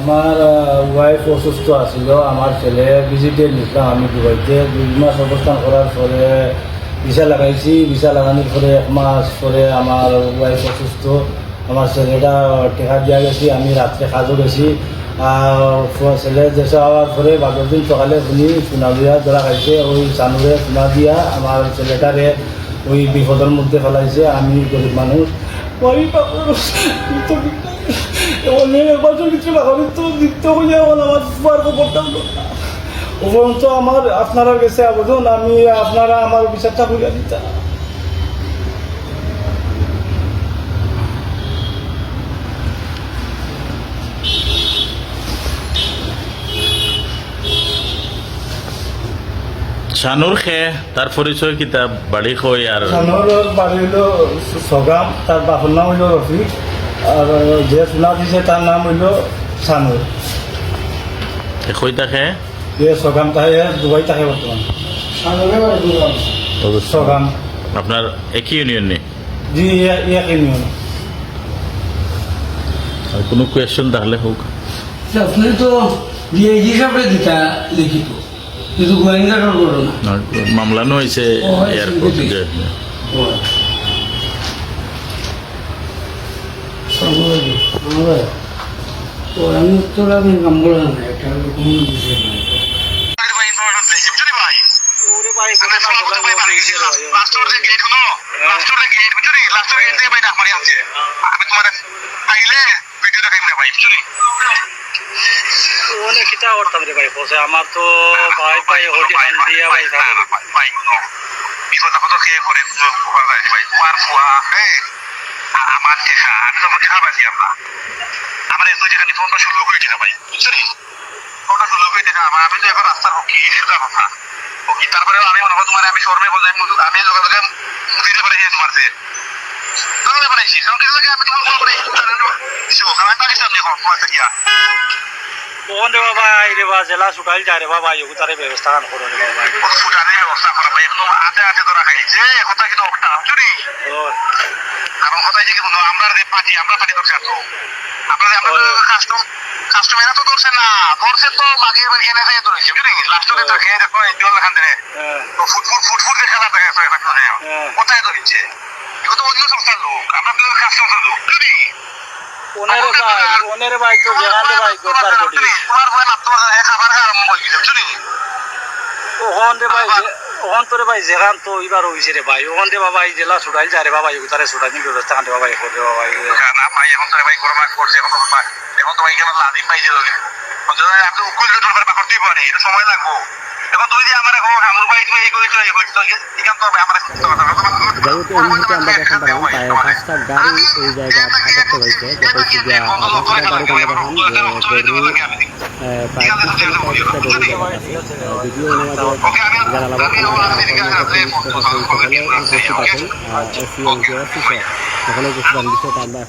আমার ওয়াইফ অসুস্থ আছিল, আমার ছেলে ভিজিটে নিতাম আমি দুবাইতে। দুই মাস অবস্থান করার পরে ভিসা লাগাইছি ভিসা লাগানোর পরে এক মাস পরে আমার ওয়াইফ অসুস্থ। আমার ছেলেটা টেকা দিয়া গেছি, আমি রাত্রে কাজও গেছি। ছেলে দেশে হওয়ার পরে বাগের দিন সকালে শুনি সোনা দিয়া ধরা খাইছে, ওই চানুরে সোনা দিয়া আমার ছেলেটারে ওই বিপদের মধ্যে ফেলাইছে আমি গরিব মানুষ অনেক বছর কিছু লাগাবি তো দিতে হয়ে আমার পারব করতাম। উপরন্ত আমার আপনারা কাছে আবেদন আমি আপনারা আমার বিচারটা বুঝে দিতে শানুর খে তার পরিচয় কিতাব বাড়ি কই আর সানোর বাড়ি হইল সগাম তার বাপর নাম হইল রফিক। যে সোনা দিছে তার নাম হইল সানুর। এ কই থাকে যে সগাম তাহে দুবাই থাকে বর্তমান। সগাম আপনার একই ইউনিয়ন নেই জি এক ইউনিয়ন আর কোনো কোয়েশ্চন থাকলে হোক। আপনি তো দিয়ে হিসাবে দিতা লিখিত। কিন্তু আর মামলানো হয়েছে, এয়ারপোর্ট বুঝি। যে তো আমি উত্তর আমি নাম্বার না এটা হলো কোনো বিষয় না অনেক কিতা করতাম রে ভাই বসে আমার তো ভাই ভাই হোটেল দিয়া ভাই আমার দেখা আমি তখন দেখা পাইছি আমরা। আমার এত টাকা নি পনেরো ষোলো কোটি টাকা পাই বুঝছ নি পনেরো ষোলো কোটি টাকা আমার আমি তো এখন রাস্তার হকি সোজা কথা। হকি তারপরে আমি মনে করো তোমার আমি শর্মে বলতে আমি লোকের দিতে পারি তোমার সে দোকানে বানাইছি কারণ কিছু আমি তোমার করে দিছো কারণ আমি পাকিস্তান নিয়ে তোমার থেকে কোন রে বাবা এই রে বাবা জেলা সুটাইল যায় রে বাবা ইউ তারে ব্যবস্থা করো রে বাবা ফুটানের ব্যবস্থা করা ভাই এখন হাতে হাতে ধরা খাই যে কথা কিন্তু একটা চুরি কারণ কথা যে কিন্তু আমরা যে পার্টি আমরা পার্টি ধরছে তো আপনাদের আমরা কাস্টম কাস্টমাররা তো ধরছে না ধরছে তো মাগে এনে এনে ধরেছে বুঝলি? লাস্টে তো খেয়ে দেখো এই জল খান দেয় তো ফুটফুট ফুটফুট দেখে তো এখন কোথায় ধরেছে এগুলো তো অন্য সংস্থার লোক আমরা তো কাস্টমার লোক বুঝলি? ওনের ভাই ওনের ভাই তো জেগান ভাই গোবার গডি তোমার বলে না তোমার খাবার আরম্ভ করে দিল বুঝলি? ওহন রে ভাই ওহন তোরে ভাই জেগান তো এবার হইছে রে ভাই ওহন রে বাবা এই জেলা সুটাইল যায় রে বাবা তারে সুটাইনি ব্যবস্থা কান বাবা রে বাবা না ভাই এখন তো ভাই করোনা করছে এখন তো ভাই এখন তো ভাই কেন লাদিম পাই যাবে আমি তো উকুল ধরবার ব্যাপার করতেই পারি এটা সময় লাগবো এখন তুমি যে আমার এখন আমার ভাই তুমি এই করেছ এই করেছ এখান তো আমার যাইতে এই মুহূর্তে আমরা দেখেন পারাম প্রায় পাঁচটা গাড়ি এই জায়গায় আটক যেটা হচ্ছে যে গাড়ি দেখেন যে মাঝে যারা সকলে উপস্থিত বিষয়টা আমরা